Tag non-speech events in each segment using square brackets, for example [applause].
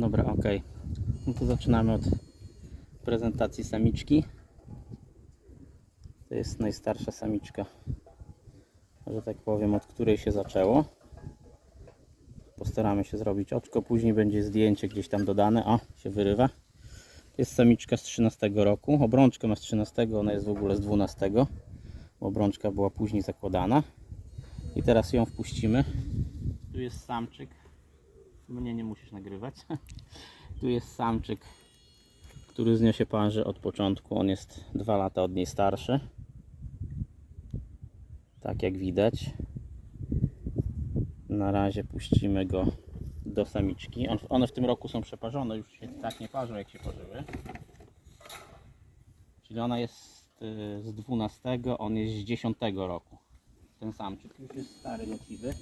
Dobra, ok. No to zaczynamy od prezentacji samiczki. To jest najstarsza samiczka, że tak powiem, od której się zaczęło. Postaramy się zrobić oczko, później będzie zdjęcie gdzieś tam dodane. O, się wyrywa. To jest samiczka z 13 roku. Obrączkę ma z 13, ona jest w ogóle z 12. bo Obrączka była później zakładana. I teraz ją wpuścimy. Tu jest samczyk. Mnie nie musisz nagrywać. [laughs] Tu jest samczyk, który z nią się parzy od początku. On jest 2 lata od niej starszy. Tak jak widać. Na razie puścimy go do samiczki. On, one w tym roku są przeparzone, już się tak nie parzą jak się parzyły. Czyli ona jest y, z 12, on jest z 10 roku. Ten samczyk już jest stary, leciwy.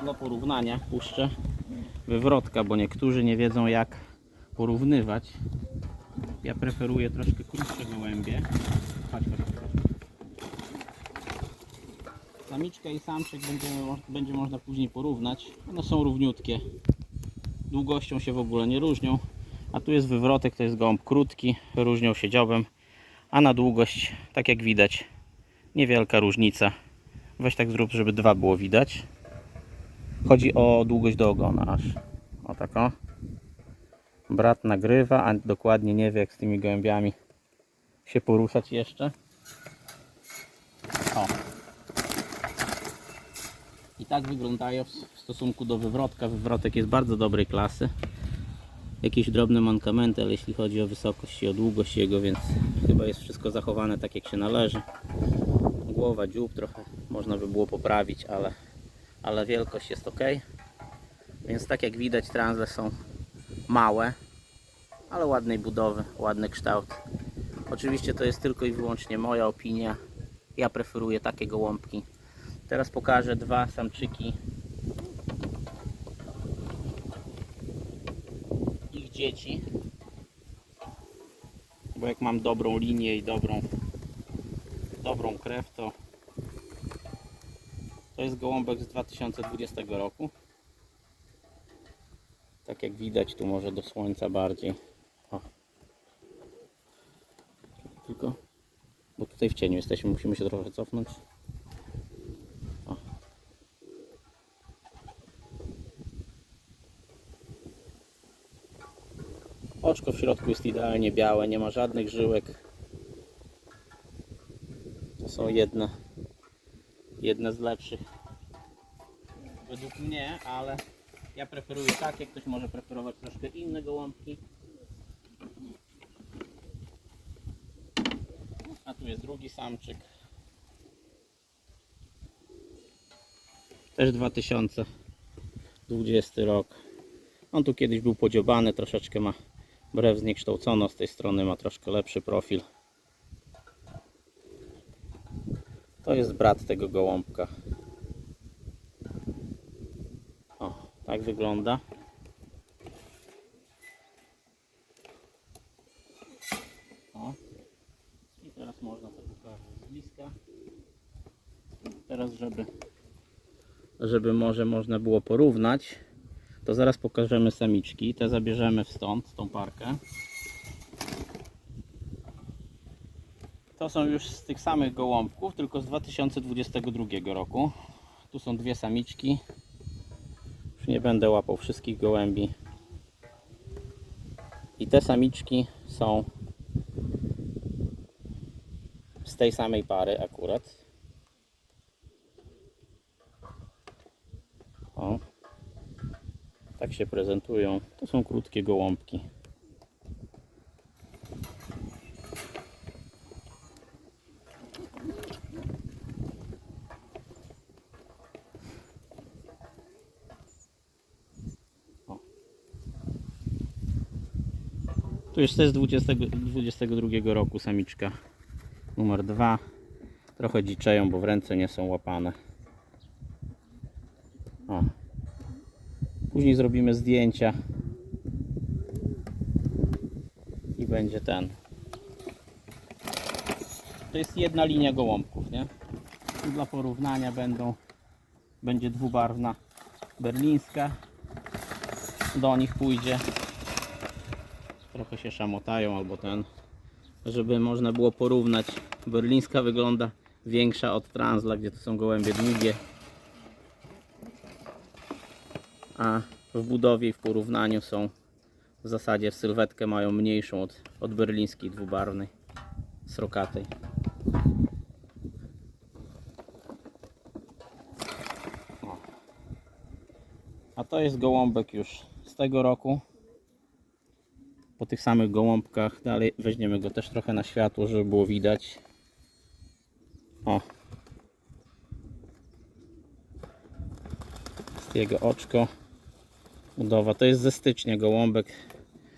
Dla porównania puszczę wywrotka, bo niektórzy nie wiedzą jak porównywać. Ja preferuję troszkę krótsze gołębie. Chodź, chodź, chodź. Samiczka i samczyk będzie, mo- będzie można później porównać. One są równiutkie. Długością się w ogóle nie różnią. A tu jest wywrotek, to jest gołąb krótki, różnią się dziobem. A na długość, tak jak widać, niewielka różnica. Weź tak zrób, żeby dwa było widać. Chodzi o długość do ogona aż. O tak o. Brat nagrywa, a dokładnie nie wie jak z tymi gołębiami się poruszać jeszcze. O. I tak wyglądają w w stosunku do wywrotka. Wywrotek jest bardzo dobrej klasy. Jakieś drobne mankamenty, ale jeśli chodzi o wysokość i o długość jego, więc chyba jest wszystko zachowane tak jak się należy. Głowa, dziób trochę można by było poprawić, ale, ale wielkość jest ok. Więc tak jak widać transle są małe, ale ładnej budowy, ładny kształt. Oczywiście to jest tylko i wyłącznie moja opinia. Ja preferuję takie gołąbki. Teraz pokażę dwa samczyki. Ich dzieci. Bo jak mam dobrą linię i dobrą, dobrą krew, to to jest gołąbek z 2020 roku. Tak jak widać, tu może do słońca bardziej. O. Tylko, bo tutaj w cieniu jesteśmy, musimy się trochę cofnąć. O. Oczko w środku jest idealnie białe, nie ma żadnych żyłek. To są jedne, jedne z lepszych według mnie, ale ja preferuję takie, ktoś może preferować troszkę inne gołąbki. A tu jest drugi samczyk. Też 2020 rok. On tu kiedyś był podziobany, troszeczkę ma brew zniekształcono, z tej strony ma troszkę lepszy profil. To jest brat tego gołąbka. O, tak wygląda. O. I teraz można to pokazać z bliska. Teraz, żeby, żeby może można było porównać, to zaraz pokażemy samiczki. Te zabierzemy stąd, tą parkę. To są już z tych samych gołąbków, tylko z 2022 roku. Tu są dwie samiczki. Już nie będę łapał wszystkich gołębi. I te samiczki są z tej samej pary akurat. O. Tak się prezentują. To są krótkie gołąbki. Już to jest 20, 22 roku samiczka numer 2. Trochę dziczeją, bo w ręce nie są łapane. O. Później zrobimy zdjęcia i będzie ten. To jest jedna linia gołąbków, nie? I dla porównania będą będzie dwubarwna berlińska. Do nich pójdzie. Trochę się szamotają albo ten, żeby można było porównać. Berlińska wygląda większa od Transla, gdzie to są gołębie długie. A w budowie i w porównaniu są w zasadzie w sylwetkę mają mniejszą od, od berlińskiej dwubarwnej srokatej. A to jest gołąbek już z tego roku. Po tych samych gołąbkach dalej weźmiemy go też trochę na światło, żeby było widać. O. Jest jego oczko. Budowa. To jest ze stycznia gołąbek.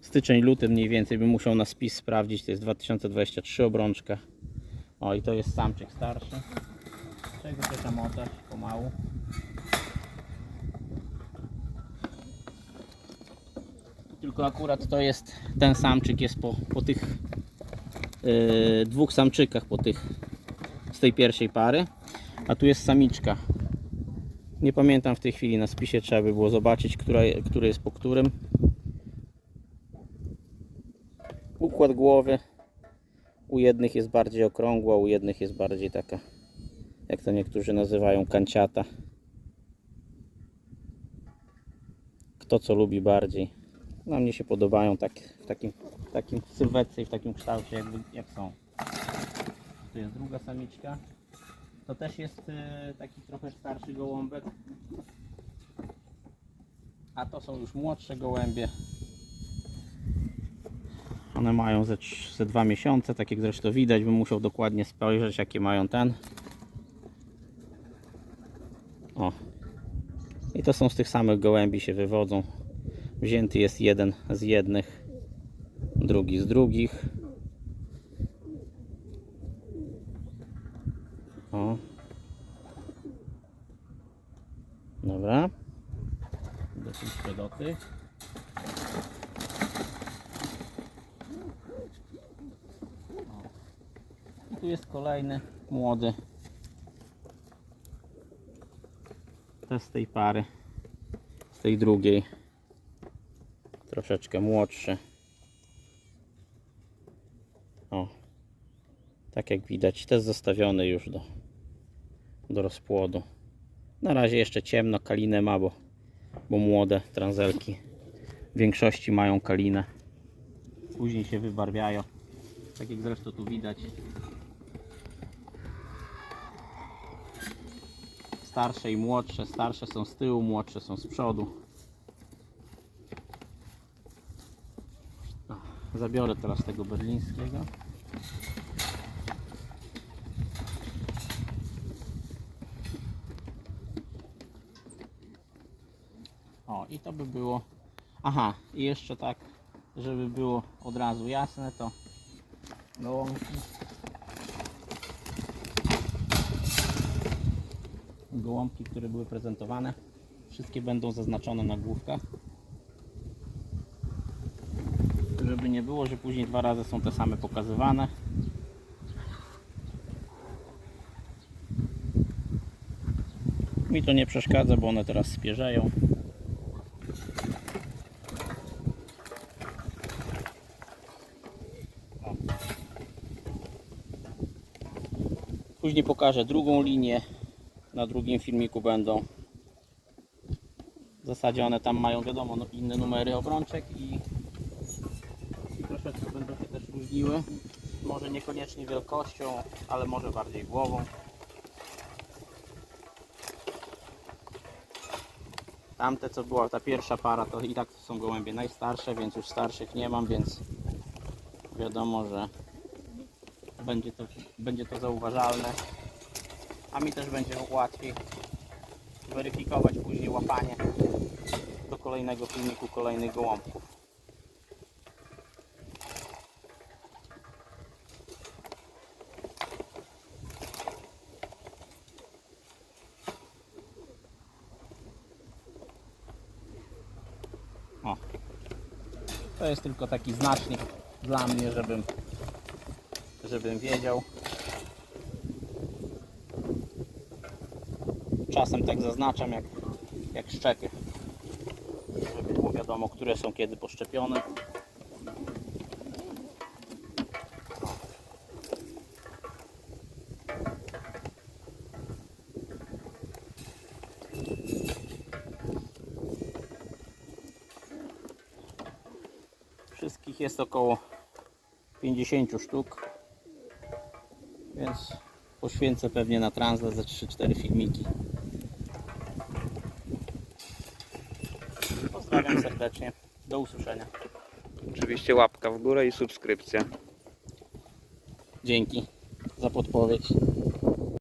Styczeń, luty mniej więcej bym musiał na spis sprawdzić. To jest 2023 obrączka. O i to jest samczyk starszy. Czego się tam oddać pomału. Tylko akurat to jest ten samczyk jest po, po tych yy, dwóch samczykach po tych z tej pierwszej pary. A tu jest samiczka. Nie pamiętam w tej chwili na spisie trzeba by było zobaczyć, która, który jest po którym. Układ głowy u jednych jest bardziej okrągła, u jednych jest bardziej taka, jak to niektórzy nazywają, kanciata. Kto co lubi bardziej. No mnie się podobają tak, w takim, w takim sylwetce i w takim kształcie jakby, jak są. Tu jest druga samiczka. To też jest e, taki trochę starszy gołąbek. A to są już młodsze gołębie. One mają ze, ze dwa miesiące, tak jak zresztą widać, bym musiał dokładnie spojrzeć jakie mają ten. O. I to są z tych samych gołębi się wywodzą. Wzięty jest jeden z jednych, drugi z drugich. O. Dobra. Dopuszczę do tych. O. I tu jest kolejny młody. Też z tej pary. Z tej drugiej. Troszeczkę młodszy. O. Tak jak widać, też zostawiony już do, do rozpłodu. Na razie jeszcze ciemno, kalinę ma, bo, bo młode transelki w większości mają kalinę. Później się wybarwiają. Tak jak zresztą tu widać. Starsze i młodsze. Starsze są z tyłu, młodsze są z przodu. Zabiorę teraz tego berlińskiego. O, i to by było. Aha, i jeszcze tak, żeby było od razu jasne, to gołąbki. Gołąbki, które były prezentowane, wszystkie będą zaznaczone na główkach. Żeby nie było, że później dwa razy są te same pokazywane. Mi to nie przeszkadza, bo one teraz spierzeją. Później pokażę drugą linię. Na drugim filmiku będą. W zasadzie one tam mają, wiadomo, no, inne numery obrączek i troszeczkę będą się też różniły. Może niekoniecznie wielkością, ale może bardziej głową. Tamte co była ta pierwsza para to i tak to są gołębie najstarsze, więc już starszych nie mam, więc wiadomo, że będzie to, będzie to zauważalne. A mi też będzie łatwiej weryfikować później łapanie do kolejnego filmiku kolejnych gołąbków. To jest tylko taki znacznik dla mnie, żebym, żebym wiedział, czasem tak zaznaczam jak, jak szczepy. Żeby było wiadomo, które są kiedy poszczepione. Wszystkich jest około 50 sztuk, więc poświęcę pewnie na transle ze 3-4 filmiki. Pozdrawiam serdecznie. Do usłyszenia. Oczywiście łapka w górę i subskrypcja. Dzięki za podpowiedź.